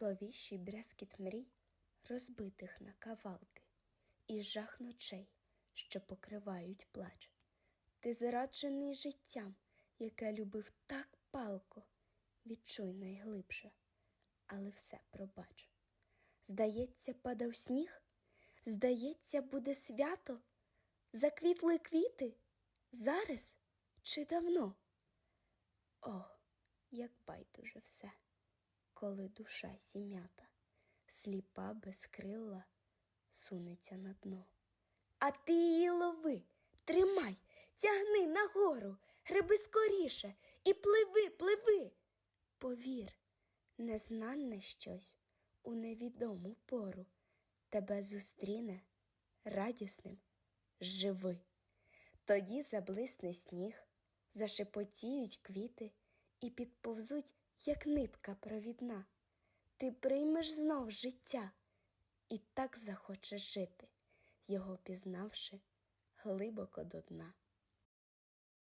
зловіщий брязкіт мрій, розбитих на кавалки, і жах ночей, що покривають плач. Ти зраджений життям, яке любив так палко, відчуй найглибше, але все пробач. Здається, падав сніг, здається, буде свято, заквітли квіти, зараз чи давно? О, як байдуже все, коли душа сім'ята, сліпа безкрила, сунеться на дно. А ти її лови, тримай, тягни нагору, гриби скоріше і пливи, пливи. Повір, незнанне щось у невідому пору тебе зустріне радісним живи. Тоді заблисне сніг, зашепотіють квіти і підповзуть, як нитка провідна. Ти приймеш знов життя і так захочеш жити, його пізнавши глибоко до дна.